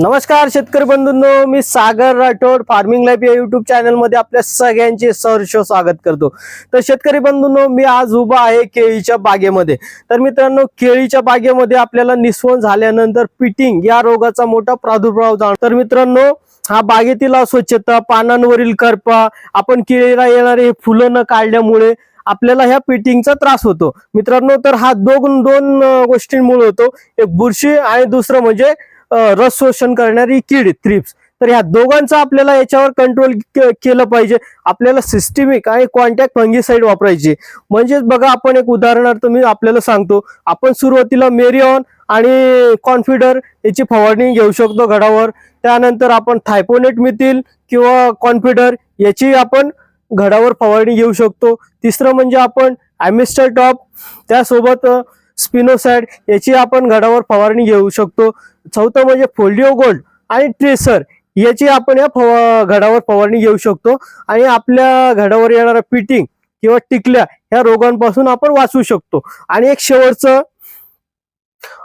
नमस्कार शेतकरी बंधूंनो मी सागर राठोड फार्मिंग लाईफ या युट्यूब चॅनलमध्ये आपल्या सगळ्यांचे सहर्ष स्वागत करतो. तर शेतकरी बंधूंनो मी आज उभा आहे केळीच्या बागेमध्ये. तर मित्रांनो केळीच्या बागेमध्ये आपल्याला निस्वन झाल्यानंतर पिटिंग या रोगाचा मोठा प्रादुर्भाव जाणतो तर मित्रांनो हा बागेतील अस्वच्छता पानांवरील करपा आपण केळीला येणारे हे फुलं न काढल्यामुळे आपल्याला ह्या पिटिंगचा त्रास होतो. मित्रांनो तर हा दोन दोन गोष्टींमुळे होतो. एक बुरशी आणि दुसरं म्हणजे रस शोषण करणारी कीड थ्रिप्स तर ह्या दोघांचं आपल्याला याच्यावर कंट्रोल केलं पाहिजे. आपल्याला सिस्टमिक आणि कॉन्टॅक्ट फंगीसाईड वापरायची. म्हणजेच बघा आपण एक उदाहरणार्थ मी आपल्याला सांगतो. आपण सुरुवातीला मेरिऑन आणि कॉन्फिडर याची फवारणी घेऊ शकतो घडावर. त्यानंतर आपण थायपोनेट मिथिल किंवा कॉन्फिडर याची आपण घडावर फवारणी घेऊ शकतो. तिसरं म्हणजे आपण ॲमिस्टर टॉप. त्यासोबत स्पिनोसाइड याची आपण घडावर फवारणी घेऊ शकतो. चौथं म्हणजे फोल्डिओ गोल्ड आणि ट्रेसर याची आपण या फवा घडावर फवारणी घेऊ शकतो. आणि आपल्या घडावर येणारा पिटिंग किंवा टिकल्या ह्या रोगांपासून आपण वाचू शकतो. आणि एक शेवटचं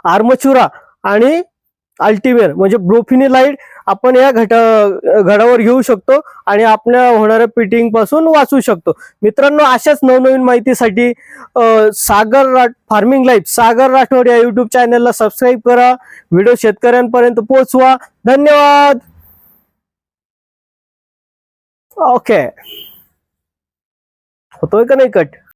आर्मचुरा आणि अल्टिवेअर म्हणजे ब्रोफिनिलाइड आपण या घटा घडावर घेऊ शकतो आणि आपल्या होणाऱ्या पिटिंगपासून वाचू शकतो. मित्रांनो अशाच नवनवीन माहितीसाठी सागर राठ फार्मिंग लाईफ सागर राठोड या युट्यूब चॅनलला सबस्क्राईब करा. व्हिडिओ शेतकऱ्यांपर्यंत पोहोचवा. धन्यवाद! ओके होतोय का नाही कट